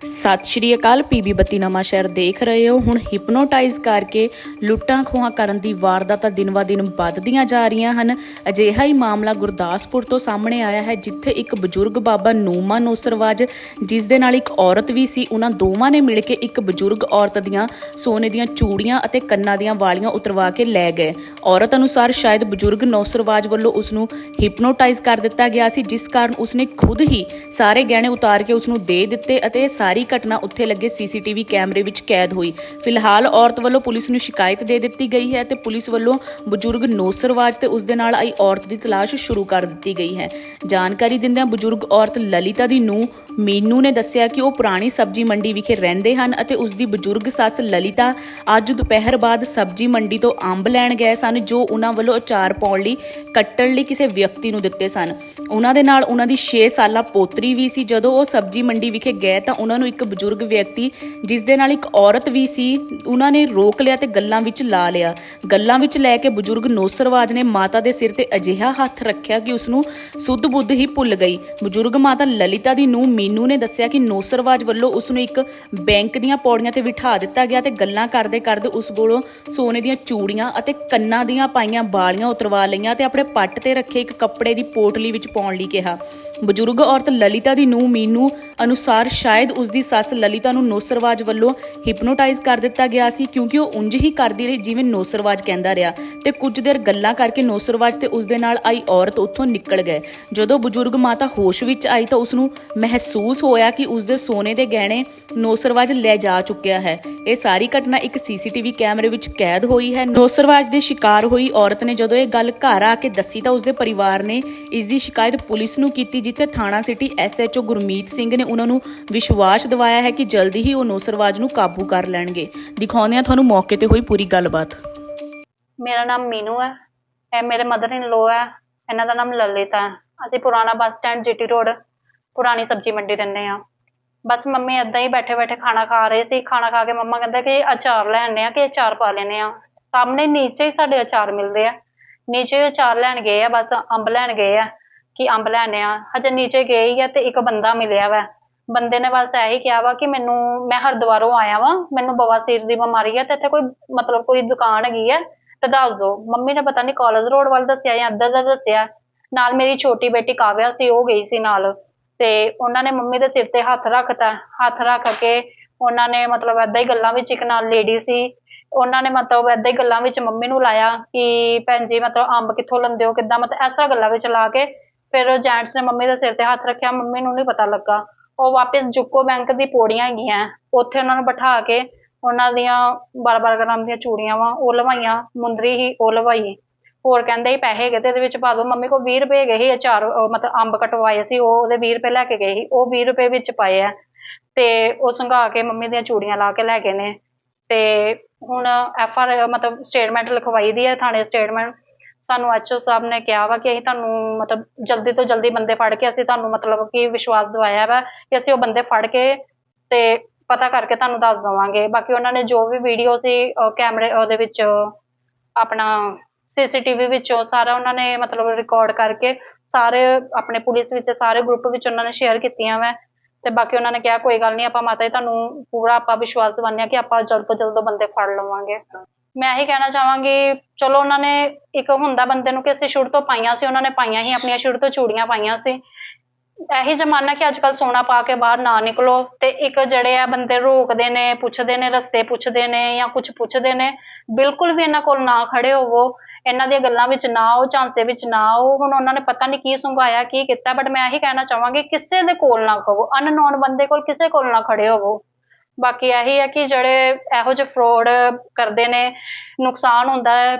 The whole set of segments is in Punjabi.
ਸਤਿ ਸ਼੍ਰੀ ਅਕਾਲ, ਪੀਬੀ ਬੱਤੀ ਨਵਾਂ ਸ਼ਹਿਰ ਦੇਖ ਰਹੇ ਹੋ। ਹੁਣ ਹਿਪਨੋਟਾਈਜ਼ ਕਰਕੇ ਲੁੱਟਾਂ ਖੋਹਾਂ ਕਰਨ ਦੀ ਵਾਰਦਾਤਾਂ ਦਿਨ-ਵਾ-ਦਿਨ ਵੱਧਦੀਆਂ ਜਾ ਰਹੀਆਂ ਹਨ। ਅਜਿਹਾ ਹੀ ਮਾਮਲਾ ਗੁਰਦਾਸਪੁਰ ਤੋਂ ਸਾਹਮਣੇ ਆਇਆ ਹੈ, ਜਿੱਥੇ ਇੱਕ ਬਜ਼ੁਰਗ ਬਾਬਾ ਨੂਮਾ ਨੋਸਰਵਾਜ, ਜਿਸ ਦੇ ਨਾਲ ਇੱਕ ਔਰਤ ਵੀ ਸੀ, ਉਹਨਾਂ ਦੋਵਾਂ ਨੇ ਮਿਲ ਕੇ ਇੱਕ ਬਜ਼ੁਰਗ ਔਰਤ ਦੀਆਂ ਸੋਨੇ ਦੀਆਂ ਚੂੜੀਆਂ ਅਤੇ ਕੰਨਾਂ ਦੀਆਂ ਵਾਲੀਆਂ ਉਤਰਵਾ ਕੇ ਲੈ ਗਏ। ਔਰਤ ਅਨੁਸਾਰ ਸ਼ਾਇਦ ਬਜ਼ੁਰਗ ਨੌਸਰਵਾਜ ਵੱਲੋਂ ਉਸ ਨੂੰ ਹਿਪਨੋਟਾਈਜ਼ ਕਰ ਦਿੱਤਾ ਗਿਆ ਸੀ, ਜਿਸ ਕਾਰਨ ਉਸਨੇ ਖੁਦ ਹੀ ਸਾਰੇ ਗਹਿਣੇ ਉਤਾਰ ਕੇ ਉਸ ਨੂੰ ਦੇ ਦਿੱਤੇ ਅਤੇ ਇਹ ਸਾਰੀ ਘਟਨਾ ਉੱਥੇ ਲੱਗੇ ਸੀਸੀਟੀਵੀ ਕੈਮਰੇ ਵਿੱਚ ਕੈਦ ਹੋਈ। ਫਿਲਹਾਲ ਔਰਤ ਵੱਲੋਂ ਪੁਲਿਸ ਨੂੰ ਸ਼ਿਕਾਇਤ ਦੇ ਦਿੱਤੀ ਗਈ ਹੈ ਤੇ ਪੁਲਿਸ ਵੱਲੋਂ ਬਜ਼ੁਰਗ ਨੌਸਰਵਾਜ ਤੇ ਉਸ ਦੇ ਨਾਲ ਆਈ ਔਰਤ ਦੀ ਤਲਾਸ਼ ਸ਼ੁਰੂ ਕਰ ਦਿੱਤੀ ਗਈ ਹੈ। ਜਾਣਕਾਰੀ ਦਿੰਦਿਆਂ ਬਜ਼ੁਰਗ ਔਰਤ ਲਲਿਤਾ ਦੀ ਨੂੰ ਮੀਨੂ ਨੇ ਦੱਸਿਆ ਕਿ ਉਹ ਪੁਰਾਣੀ ਸਬਜ਼ੀ ਮੰਡੀ ਵਿਖੇ ਰਹਿੰਦੇ ਹਨ ਅਤੇ ਉਸ ਦੀ ਬਜ਼ੁਰਗ ਸੱਸ ਲਲਿਤਾ ਅੱਜ ਦੁਪਹਿਰ ਬਾਅਦ ਸਬਜ਼ੀ ਮੰਡੀ ਤੋਂ ਅੰਬ ਲੈਣ ਗਏ ਸਨ, ਜੋ ਉਹਨਾਂ ਵੱਲੋਂ ਅਚਾਰ ਪਾਉਣ ਲਈ, ਕੱਟਣ ਲਈ ਕਿਸੇ ਵਿਅਕਤੀ ਨੂੰ ਦਿੱਤੇ ਸਨ। ਉਹਨਾਂ ਦੇ ਨਾਲ ਉਹਨਾਂ ਦੀ 6 ਸਾਲਾ ਪੋਤਰੀ ਵੀ ਸੀ। ਜਦੋਂ ਉਹ ਸਬਜ਼ੀ ਮੰਡੀ ਵਿਖੇ ਗਏ ਤਾਂ ਉਹਨਾਂ ਨੂੰ ਇੱਕ ਬਜ਼ੁਰਗ ਵਿਅਕਤੀ, ਜਿਸ ਦੇ ਨਾਲ ਇੱਕ ਔਰਤ ਵੀ ਸੀ, ਉਹਨਾਂ ਨੇ ਰੋਕ ਲਿਆ ਤੇ ਗੱਲਾਂ ਵਿੱਚ ਲਾ ਲਿਆ। ਗੱਲਾਂ ਵਿੱਚ ਲੈ ਕੇ ਬਜ਼ੁਰਗ ਨੋਸਰਵਾਜ ਨੇ ਮਾਤਾ ਦੇ ਸਿਰ ਤੇ ਅਜਿਹਾ ਹੱਥ ਰੱਖਿਆ ਕਿ ਉਸ ਨੂੰ ਸੁੱਧ ਬੁੱਧ ਹੀ ਭੁੱਲ ਗਈ। ਬਜ਼ੁਰਗ ਮਾਤਾ ਲਲਿਤਾ ਦੀ ਨੂੰ ਮੀਨੂ ਨੇ ਦੱਸਿਆ ਕਿ ਨੋਸਰਵਾਜ ਵੱਲੋਂ ਉਸ ਨੂੰ ਇੱਕ ਬੈਂਕ ਦੀਆਂ ਪੌੜੀਆਂ ਤੇ ਬਿਠਾ ਦਿੱਤਾ ਗਿਆ ਤੇ ਗੱਲਾਂ ਕਰਦੇ ਕਰਦੇ ਉਸ ਕੋਲੋਂ ਸੋਨੇ ਦੀਆਂ ਚੂੜੀਆਂ ਅਤੇ ਕੰਨਾਂ ਦੀਆਂ ਪਾਈਆਂ ਬਾਲੀਆਂ ਉਤਰਵਾ ਲਈਆਂ ਤੇ ਆਪਣੇ ਪੱਟ ਤੇ ਰੱਖੇ ਇੱਕ ਕੱਪੜੇ ਦੀ ਪੋਟਲੀ ਵਿੱਚ ਪਾਉਣ ਲਈ ਕਿਹਾ। ਬਜ਼ੁਰਗ ਔਰਤ ਲਲਿਤਾ ਦੀ ਨੂੰ ਮੀਨੂ ਅਨੁਸਾਰ ਸ਼ਾਇਦ ਉਸ ਉਸ ਦੀ ਸੱਸ ਲਲਿਤਾ ਨੂੰ ਨੋਸਰਵਾਜ ਵੱਲੋਂ ਹਿਪਨੋਟਾਈਜ਼ ਕਰ ਦਿੱਤਾ ਗਿਆ ਸੀ ਕਿਉਂਕਿ ਉਹ ਉਂਝ ਹੀ ਕਰਦੀ ਰਹੀ ਜਿਵੇਂ ਨੋਸਰਵਾਜ ਕਹਿੰਦਾ ਰਿਹਾ। ਤੇ ਕੁਝ ਦੇਰ ਗੱਲਾਂ ਕਰਕੇ ਨੋਸਰਵਾਜ ਤੇ ਉਸ ਦੇ ਨਾਲ ਆਈ ਔਰਤ ਉੱਥੋਂ ਨਿਕਲ ਗਏ। ਜਦੋਂ ਬਜ਼ੁਰਗ ਮਾਤਾ ਹੋਸ਼ ਵਿੱਚ ਆਈ ਤਾਂ ਉਸ ਨੂੰ ਮਹਿਸੂਸ ਹੋਇਆ ਕਿ ਉਸ ਦੇ ਸੋਨੇ ਦੇ ਗਹਿਣੇ ਨੋਸਰਵਾਜ ਲੈ ਜਾ ਚੁੱਕਿਆ ਹੈ। ਇਹ ਸਾਰੀ ਘਟਨਾ ਇੱਕ ਸੀਸੀਟੀਵੀ ਕੈਮਰੇ ਵਿੱਚ ਕੈਦ ਹੋਈ ਹੈ। ਨੋਸਰਵਾਜ ਦੇ ਸ਼ਿਕਾਰ ਹੋਈ ਔਰਤ ਨੇ ਜਦੋਂ ਇਹ ਗੱਲ ਘਰ ਆ ਕੇ ਦੱਸੀ ਤਾਂ ਉਸ ਦੇ ਪਰਿਵਾਰ ਨੇ ਇਸ ਦੀ ਸ਼ਿਕਾਇਤ ਪੁਲਿਸ ਨੂੰ ਕੀਤੀ, ਜਿੱਥੇ ਥਾਣਾ ਸਿਟੀ ਐਸਐਚਓ ਗੁਰਮੀਤ ਸਿੰਘ ਨੇ ਉਹਨਾਂ ਨੂੰ ਵਿਸ਼ਵਾਸ ਦਿਵਾਇਆ ਹੈ ਕਿ ਜਲਦੀ ਹੀ ਉਹ ਨੋਸਰਵਾਜ ਨੂੰ ਕਾਬੂ ਕਰ ਲੈਣਗੇ। ਦਿਖਾਉਂਦੇ ਹਾਂ ਤੁਹਾਨੂੰ ਮੌਕੇ ਤੇ ਹੋਈ ਪੂਰੀ ਗੱਲਬਾਤ। ਮੇਰਾ ਨਾਮ ਮੀਨੂ ਹੈ ਇਹ ਮੇਰੇ ਮਦਰ ਇਨ ਲੋ ਹੈ ਇਹਨਾਂ ਦਾ ਨਾਮ ਲਲਿਤ। ਹੈ ਅਸੀਂ ਪੁਰਾਣਾ ਬੱਸ ਸਟੈਂਡ, ਜੀਟੀ ਰੋਡ, ਪੁਰਾਣੀ ਸਬਜ਼ੀ ਮੰਡੀ ਰਹਿੰਦੇ ਆ ਬਸ ਮੰਮੀ ਏਦਾਂ ਹੀ ਬੈਠੇ ਬੈਠੇ ਖਾਣਾ ਖਾ ਰਹੇ ਸੀ। ਖਾਣਾ ਖਾ ਕੇ ਮੰਮਾ ਕਹਿੰਦਾ ਕਿ ਅਚਾਰ ਲੈਣੇ ਆ ਕਿ ਅਚਾਰ ਪਾ ਲੈਣੇ ਆ ਸਾਹਮਣੇ ਨੀਚੇ ਹੀ ਸਾਡੇ ਅਚਾਰ ਮਿਲਦੇ ਆ। ਨੀਚੇ ਅਚਾਰ ਲੈਣ ਗਏ ਆ, ਬਸ ਅੰਬ ਲੈਣ ਗਏ ਆ ਕਿ ਅੰਬ ਲੈਣੇ ਆ ਹਜੇ ਨੀਚੇ ਗਏ ਹੀ ਆ ਤੇ ਇੱਕ ਬੰਦਾ ਮਿਲਿਆ ਵਾ। ਬੰਦੇ ਨੇ ਬਸ ਇਹੀ ਕਿਹਾ ਵਾ ਕਿ ਮੈਨੂੰ, ਮੈਂ ਹਰਿਦੁਆਰੋਂ ਆਇਆ ਵਾਂ, ਮੈਨੂੰ ਬਵਾਸੀਰ ਦੀ ਬਿਮਾਰੀ ਹੈ ਤੇ ਇੱਥੇ ਕੋਈ ਮਤਲਬ ਕੋਈ ਦੁਕਾਨ ਹੈਗੀ ਹੈ ਤੇ ਦੱਸ ਦਿਓ ਮੰਮੀ ਨੇ ਪਤਾ ਨਹੀਂ ਕਾਲਜ ਰੋਡ ਵੱਲ ਦੱਸਿਆ ਜਾਂ ਇੱਧਰ ਦਾ ਦੱਸਿਆ। ਨਾਲ ਮੇਰੀ ਛੋਟੀ ਬੇਟੀ ਕਾਵਿਆ ਸੀ, ਉਹ ਗਈ ਸੀ ਨਾਲ। ਤੇ ਉਹਨਾਂ ਨੇ ਮੰਮੀ ਦੇ ਸਿਰ ਤੇ ਹੱਥ ਰੱਖਤਾ, ਹੱਥ ਰੱਖ ਕੇ ਉਹਨਾਂ ਨੇ ਮਤਲਬ ਏਦਾਂ ਹੀ ਗੱਲਾਂ ਵਿੱਚ ਇੱਕ ਨਾਲ ਲੇਡੀ ਸੀ। ਉਹਨਾਂ ਨੇ ਮਤਲਬ ਏਦਾਂ ਹੀ ਗੱਲਾਂ ਵਿੱਚ ਮੰਮੀ ਨੂੰ ਲਾਇਆ ਕਿ ਭੈਣ ਜੀ ਮਤਲਬ ਅੰਬ ਕਿੱਥੋਂ ਲੰਦੇ ਹੋ, ਕਿੱਦਾਂ ਮਤਲਬ ਐਸਾ ਗੱਲਾਂ ਵਿੱਚ ਲਾ ਕੇ, ਫਿਰ ਜੈਂਟਸ ਨੇ ਮੰਮੀ ਦੇ ਸਿਰ ਤੇ ਹੱਥ ਰੱਖਿਆ, ਮੰਮੀ ਨੂੰ ਨਹੀਂ ਪਤਾ ਲੱਗਾ। ਉਹ ਵਾਪਸ ਜੁਕੋ ਬੈਂਕ ਦੀ ਪੌੜੀਆਂ ਹੈਗੀਆਂ। ਉੱਥੇ ਉਹਨਾਂ ਨੂੰ ਬਿਠਾ ਕੇ ਉਹਨਾਂ ਦੀਆਂ 12-12 ਗ੍ਰਾਮ ਦੀਆਂ ਚੂੜੀਆਂ ਵਾ, ਉਹ ਲਵਾਈਆਂ, ਮੁੰਦਰੀ ਹੀ ਉਹ ਲਵਾਈ। ਹੋਰ ਕਹਿੰਦੇ ਹੀ ਪੈਸੇ ਹੈਗੇ ਤੇ ਇਹਦੇ ਵਿੱਚ ਪਾ ਦੋ। ਮੰਮੀ ਕੋਲ 20 ਰੁਪਏ ਗਏ ਸੀ ਅਚਾਰ ਮਤਲਬ ਅੰਬ ਕਟਵਾਏ ਸੀ, ਉਹ ਉਹਦੇ 20 ਰੁਪਏ ਲੈ ਕੇ ਗਏ ਸੀ, ਉਹ 20 ਰੁਪਏ ਵਿੱਚ ਪਾਏ ਆ। ਤੇ ਉਹ ਸੰਘਾ ਕੇ ਮੰਮੀ ਦੀਆਂ ਚੂੜੀਆਂ ਲਾ ਕੇ ਲੈ ਗਏ ਨੇ। ਤੇ ਹੁਣ ਐਫ ਆਰ, ਮਤਲਬ ਸਟੇਟਮੈਂਟ ਲਿਖਵਾਈ ਦੀ ਹੈ, ਥਾਣੇ ਸਟੇਟਮੈਂਟ। ਸਾਨੂੰ ਐਚਓ ਸਾਹਿਬ ਨੇ ਕਿਹਾ ਵਾ ਕਿ ਅਸੀਂ ਤੁਹਾਨੂੰ ਮਤਲਬ ਜਲਦੀ ਤੋਂ ਜਲਦੀ ਬੰਦੇ ਫੜ ਕੇ ਅਸੀਂ ਤੁਹਾਨੂੰ ਮਤਲਬ ਕਿ ਵਿਸ਼ਵਾਸ ਦਿਵਾਇਆ ਵਾ ਕਿ ਅਸੀਂ ਉਹ ਬੰਦੇ ਫੜ ਕੇ ਤੇ ਪਤਾ ਕਰਕੇ ਤੁਹਾਨੂੰ ਦੱਸ ਦਵਾਂਗੇ। ਬਾਕੀ ਉਹਨਾਂ ਨੇ ਜੋ ਵੀ ਵੀਡੀਓ ਸੀ ਅਹ ਕੈਮਰੇ ਉਹਦੇ ਵਿੱਚ, ਆਪਣਾ ਸੀਸੀਟੀਵੀ ਵਿੱਚੋਂ ਸਾਰਾ ਉਹਨਾਂ ਨੇ ਮਤਲਬ ਰਿਕਾਰਡ ਕਰਕੇ ਸਾਰੇ ਆਪਣੇ ਪੁਲਿਸ ਵਿੱਚ, ਸਾਰੇ ਗਰੁੱਪ ਵਿੱਚ ਉਹਨਾਂ ਨੇ ਸ਼ੇਅਰ ਕੀਤੀਆਂ ਵਾ। ਤੇ ਬਾਕੀ ਉਹਨਾਂ ਨੇ ਕਿਹਾ, ਕੋਈ ਗੱਲ ਨਹੀਂ ਆਪਾਂ ਮਾਤਾ ਜੀ, ਤੁਹਾਨੂੰ ਪੂਰਾ ਆਪਾਂ ਵਿਸ਼ਵਾਸ ਦਿਵਾਉਂਦੇ ਆ ਕਿ ਆਪਾਂ ਜਲਦ ਤੋਂ ਜਲਦ ਬੰਦੇ ਫੜ ਲਵਾਂਗੇ। ਮੈਂ ਇਹੀ ਕਹਿਣਾ ਚਾਹਾਂਗੀ, ਚਲੋ ਉਹਨਾਂ ਨੇ ਇੱਕ ਹੁੰਦਾ ਬੰਦੇ ਨੂੰ ਕਿ ਅਸੀਂ ਸ਼ੁਰੂ ਤੋਂ ਪਾਈਆਂ ਸੀ, ਉਹਨਾਂ ਨੇ ਪਾਈਆਂ ਹੀ ਆਪਣੀਆਂ, ਸ਼ੁਰੂ ਤੋਂ ਚੂੜੀਆਂ ਪਾਈਆਂ ਸੀ। ਇਹੀ ਜ਼ਮਾਨਾ ਕਿ ਅੱਜ ਕੱਲ ਸੋਨਾ ਪਾ ਕੇ ਬਾਹਰ ਨਾ ਨਿਕਲੋ ਤੇ ਇੱਕ ਜਿਹੜੇ ਆ ਬੰਦੇ ਰੋਕਦੇ ਨੇ, ਪੁੱਛਦੇ ਨੇ, ਰਸਤੇ ਪੁੱਛਦੇ ਨੇ ਜਾਂ ਕੁਝ ਪੁੱਛਦੇ ਨੇ, ਬਿਲਕੁਲ ਵੀ ਇਹਨਾਂ ਕੋਲ ਨਾ ਖੜੇ ਹੋਵੋ। ਇਹਨਾਂ ਦੀਆਂ ਗੱਲਾਂ ਵਿੱਚ ਨਾ ਆਓ, ਝਾਂਸੇ ਵਿੱਚ ਨਾ ਆਓ। ਹੁਣ ਉਹਨਾਂ ਨੇ ਪਤਾ ਨਹੀਂ ਕੀ ਸੰਘਾਇਆ, ਕੀ ਕੀਤਾ ਬਟ ਮੈਂ ਇਹੀ ਕਹਿਣਾ ਚਾਹਾਂਗੀ, ਕਿਸੇ ਦੇ ਕੋਲ ਨਾ ਕਹੋ। ਅਨਨੋਨ ਬੰਦੇ ਕੋਲ ਕਿਸੇ ਕੋਲ ਨਾ ਖੜੇ ਹੋਵੋ। ਬਾਕੀ ਇਹੀ ਹੈ ਕਿ ਜਿਹੜੇ ਇਹੋ ਜਿਹੇ ਫਰੋਡ ਕਰਦੇ ਨੇ, ਨੁਕਸਾਨ ਹੁੰਦਾ ਹੈ,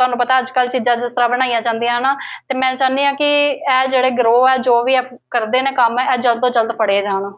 ਤੁਹਾਨੂੰ ਪਤਾ ਅੱਜ ਕੱਲ ਚੀਜ਼ਾਂ ਜਿਸ ਤਰ੍ਹਾਂ ਬਣਾਈਆਂ ਜਾਂਦੀਆਂ ਨਾ, ਤੇ ਮੈਂ ਚਾਹੁੰਦੀ ਹਾਂ ਕਿ ਇਹ ਜਿਹੜੇ ਗਰੋਹ ਹੈ ਜੋ ਵੀ ਇਹ ਕਰਦੇ ਨੇ ਕੰਮ, ਇਹ ਜਲਦ ਤੋਂ ਜਲਦ ਫੜੇ ਜਾਣ।